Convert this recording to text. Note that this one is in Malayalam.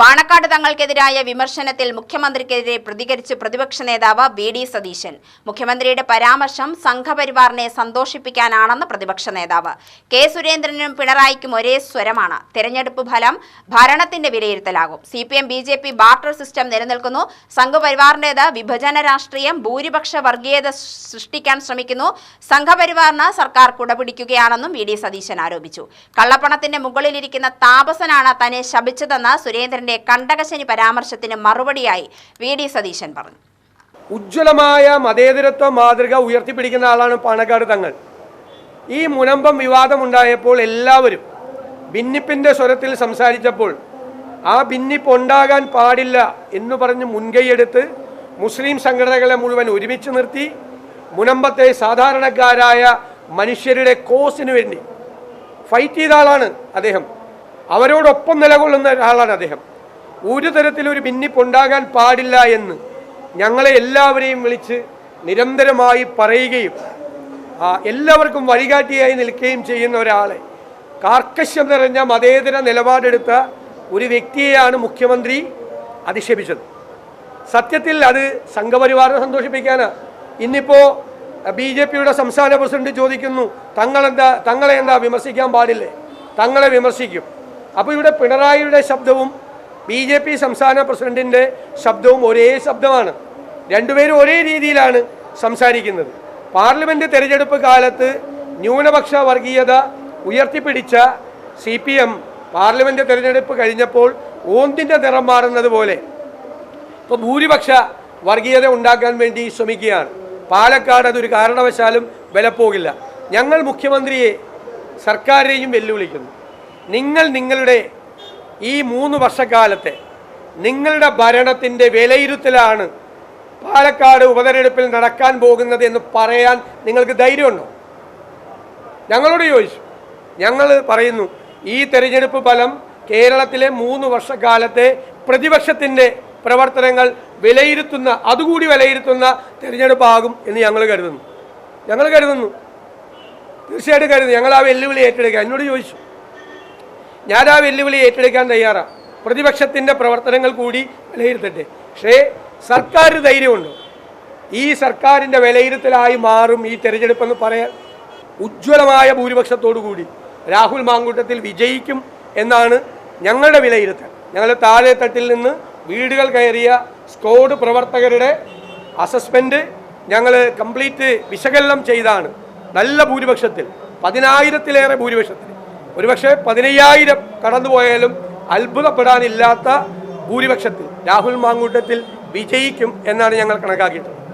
പാണക്കാട് തങ്ങൾക്കെതിരായ വിമർശനത്തിൽ മുഖ്യമന്ത്രിക്കെതിരെ പ്രതികരിച്ച് പ്രതിപക്ഷ നേതാവ് വി ഡി സതീശൻ. മുഖ്യമന്ത്രിയുടെ പരാമർശം സംഘപരിവാറിനെ സന്തോഷിപ്പിക്കാനാണെന്ന് പ്രതിപക്ഷ നേതാവ്. കെ സുരേന്ദ്രനും പിണറായിക്കും ഒരേ സ്വരമാണ്. തെരഞ്ഞെടുപ്പ് ഫലം ഭരണത്തിന്റെ വിലയിരുത്തലാകും. C P M B J P barter system നിലനിൽക്കുന്നു. സംഘപരിവാറിന്റേത് വിഭജന രാഷ്ട്രീയം ഭൂരിപക്ഷ വർഗീയത സൃഷ്ടിക്കാൻ ശ്രമിക്കുന്നു. സംഘപരിവാറിന് സർക്കാർ കുടപിടിക്കുകയാണെന്നും വി ഡി സതീശൻ ആരോപിച്ചു. കള്ളപ്പണത്തിന്റെ മുകളിലിരിക്കുന്ന താപസനാണ് തന്നെ ശപിച്ചതെന്ന് സുരേന്ദ്രന്റെ കണ്ടകശനി പരാമർശത്തിന് മറുപടിയായി വി ഡി സതീശൻ പറഞ്ഞു. ഉജ്ജ്വലമായ മതേതരത്വ മാതൃക ഉയർത്തിപ്പിടിക്കുന്ന ആളാണ് പാണക്കാട് തങ്ങൾ. ഈ മുനമ്പം വിവാദമുണ്ടായപ്പോൾ എല്ലാവരും ഭിന്നിപ്പിന്റെ സ്വരത്തിൽ സംസാരിച്ചപ്പോൾ ആ ഭിന്നിപ്പ് ഉണ്ടാകാൻ പാടില്ല എന്ന് പറഞ്ഞ് മുൻകൈയെടുത്ത് മുസ്ലിം സംഘടനകളെ മുഴുവൻ ഒരുമിച്ച് നിർത്തി മുനമ്പത്തെ സാധാരണക്കാരായ മനുഷ്യരുടെ കോസിന് വേണ്ടി ഫൈറ്റ് ചെയ്ത ആളാണ് അദ്ദേഹം. അവരോടൊപ്പം നിലകൊള്ളുന്ന ഒരാളാണ് അദ്ദേഹം. ഒരു തരത്തിലൊരു ഭിന്നിപ്പുണ്ടാകാൻ പാടില്ല എന്ന് ഞങ്ങളെ എല്ലാവരെയും വിളിച്ച് നിരന്തരമായി പറയുകയും എല്ലാവർക്കും വഴികാട്ടിയായി നിൽക്കുകയും ചെയ്യുന്ന ഒരാളെ കാർക്കശ്യം നിറഞ്ഞ മതേതര നിലപാടെടുത്ത ഒരു വ്യക്തിയെയാണ് മുഖ്യമന്ത്രി അധിക്ഷേപിച്ചത്. സത്യത്തിൽ അത് സംഘപരിവാറിനെ സന്തോഷിപ്പിക്കാനാണ് ഇന്നിപ്പോൾ ബി ജെ പിയുടെ സംസ്ഥാന പ്രസിഡന്റ് ചോദിക്കുന്നു തങ്ങളെന്താ തങ്ങളെ എന്താ വിമർശിക്കാൻ പാടില്ലേ? തങ്ങളെ വിമർശിക്കും. അപ്പോൾ ഇവിടെ പിണറായിയുടെ ശബ്ദവും ബി ജെ പി സംസ്ഥാന പ്രസിഡന്റിന്റെ ശബ്ദവും ഒരേ ശബ്ദമാണ്. രണ്ടുപേരും ഒരേ രീതിയിലാണ് സംസാരിക്കുന്നത്. പാർലമെന്റ് തെരഞ്ഞെടുപ്പ് കാലത്ത് ന്യൂനപക്ഷ വർഗീയത ഉയർത്തിപ്പിടിച്ച സി പി എം പാർലമെന്റ് തെരഞ്ഞെടുപ്പ് കഴിഞ്ഞപ്പോൾ ഓന്തിന്റെ നിറം മാറുന്നത് പോലെ. ഇപ്പോൾ ഭൂരിപക്ഷ വർഗീയത ഉണ്ടാക്കാൻ വേണ്ടി ശ്രമിക്കുകയാണ്. പാലക്കാട് അതൊരു കാരണവശാലും വിലപ്പോകില്ല. ഞങ്ങൾ മുഖ്യമന്ത്രിയെ സർക്കാരിനെയും വെല്ലുവിളിക്കുന്നു. നിങ്ങൾ നിങ്ങളുടെ ഈ മൂന്ന് വർഷക്കാലത്തെ നിങ്ങളുടെ ഭരണത്തിന്റെ വിലയിരുത്തലാണ് പാലക്കാട് ഉപതെരഞ്ഞെടുപ്പിൽ നടക്കാൻ പോകുന്നത് എന്ന് പറയാൻ നിങ്ങൾക്ക് ധൈര്യമുണ്ടോ? ഞങ്ങളോട് ചോദിച്ചു. ഞങ്ങൾ പറയുന്നു ഈ തെരഞ്ഞെടുപ്പ് ഫലം കേരളത്തിലെ മൂന്ന് വർഷക്കാലത്തെ പ്രതിപക്ഷത്തിന്റെ പ്രവർത്തനങ്ങൾ വിലയിരുത്തുന്ന അതുകൂടി വിലയിരുത്തുന്ന തെരഞ്ഞെടുപ്പാകും എന്ന് ഞങ്ങൾ കരുതുന്നു. ഞങ്ങൾ കരുതുന്നു. തീർച്ചയായിട്ടും കരുതുന്നു. ഞങ്ങൾ ആ വെല്ലുവിളി ഏറ്റെടുക്കുക. എന്നോട് ചോദിച്ചു. ഞാൻ ആ വെല്ലുവിളി ഏറ്റെടുക്കാൻ തയ്യാറാണ് പ്രതിപക്ഷത്തിന്റെ പ്രവർത്തനങ്ങൾ കൂടി വിലയിരുത്തട്ടെ. പക്ഷേ സർക്കാർ ധൈര്യമുണ്ട്? ഈ സർക്കാരിന്റെ വിലയിരുത്തലായി മാറും ഈ തെരഞ്ഞെടുപ്പെന്ന് പറയാൻ ഉജ്ജ്വലമായ ഭൂരിപക്ഷത്തോടു കൂടി. രാഹുൽ മാങ്കൂട്ടത്തിൽ വിജയിക്കും എന്നാണ് ഞങ്ങളുടെ വിലയിരുത്തൽ. ഞങ്ങൾ താഴെത്തട്ടിൽ നിന്ന് വീടുകൾ കയറിയ സ്കോഡ് പ്രവർത്തകരുടെ അസസ്മെന്റ് ഞങ്ങൾ കംപ്ലീറ്റ് വിശകലനം ചെയ്താണ്. നല്ല ഭൂരിപക്ഷത്തിൽ പതിനായിരത്തിലേറെ ഭൂരിപക്ഷത്തിൽ. ഒരുപക്ഷെ പതിനയ്യായിരം കടന്നുപോയാലും അത്ഭുതപ്പെടാനില്ലാത്ത ഭൂരിപക്ഷത്തിൽ രാഹുൽ മാങ്കൂട്ടത്തിൽ വിജയിക്കും എന്നാണ് ഞങ്ങൾ കണക്കാക്കിയിട്ടുള്ളത്.